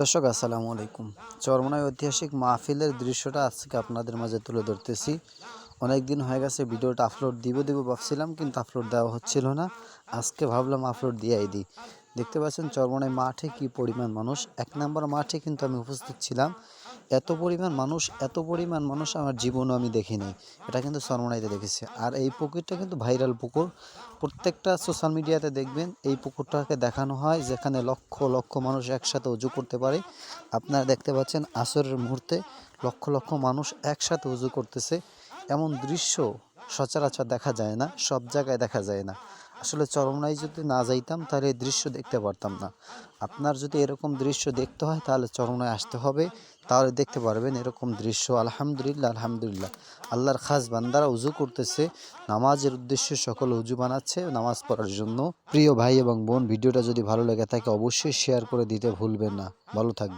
দর্শক, আসসালামু আলাইকুম। চরমনায় ঐতিহাসিক মাহফিলের দৃশ্যটা আজকে আপনাদের মাঝে তুলে ধরতেছি। অনেক দিন হয়ে গেছে, ভিডিওটা আপলোড দিব দিব ভাবছিলাম, কিন্তু আপলোড দেওয়া হচ্ছিল না। আজকে ভাবলাম আপলোড দিয়ে দিই। দেখতে পাচ্ছেন, চরমনায় মাঠে কি পরিমাণ মানুষ। এক নম্বর মাঠে কিন্তু আমি উপস্থিত ছিলাম। এত পরিমাণ মানুষ, এত পরিমাণ মানুষ আমার জীবনও আমি দেখিনি। এটা কিন্তু চরমনাইতে দেখেছি। আর এই পুকুরটা কিন্তু ভাইরাল পুকুর। প্রত্যেকটা সোশ্যাল মিডিয়াতে দেখবেন এই পুকুরটাকে দেখানো হয়, যেখানে লক্ষ লক্ষ মানুষ একসাথে উজু করতে পারে। আপনারা দেখতে পাচ্ছেন আসরের মুহূর্তে লক্ষ লক্ষ মানুষ একসাথে উজু করতেছে। এমন দৃশ্য সচরাচর দেখা যায় না, সব জায়গায় দেখা যায় না। আসলে চরমনাই যদি না যাইতাম, তাহলে এই দৃশ্য দেখতে পারতাম না। আপনার যদি এরকম দৃশ্য দেখতে হয়, তাহলে চরমনায় আসতে হবে। তাহলে দেখতে পারবেন এরকম দৃশ্য। আলহামদুলিল্লাহ আলহামদুলিল্লাহ। আল্লাহর খাস বান্দারা উজু করতেছে। নামাজের উদ্দেশ্যে সকল উজু বানাচ্ছে। নামাজ পড়ার জন্য। প্রিয় ভাই এবং বোন, ভিডিওটা যদি ভালো লেগে থাকে, অবশ্যই শেয়ার করে দিতে ভুলবেন না। ভালো থাকবেন।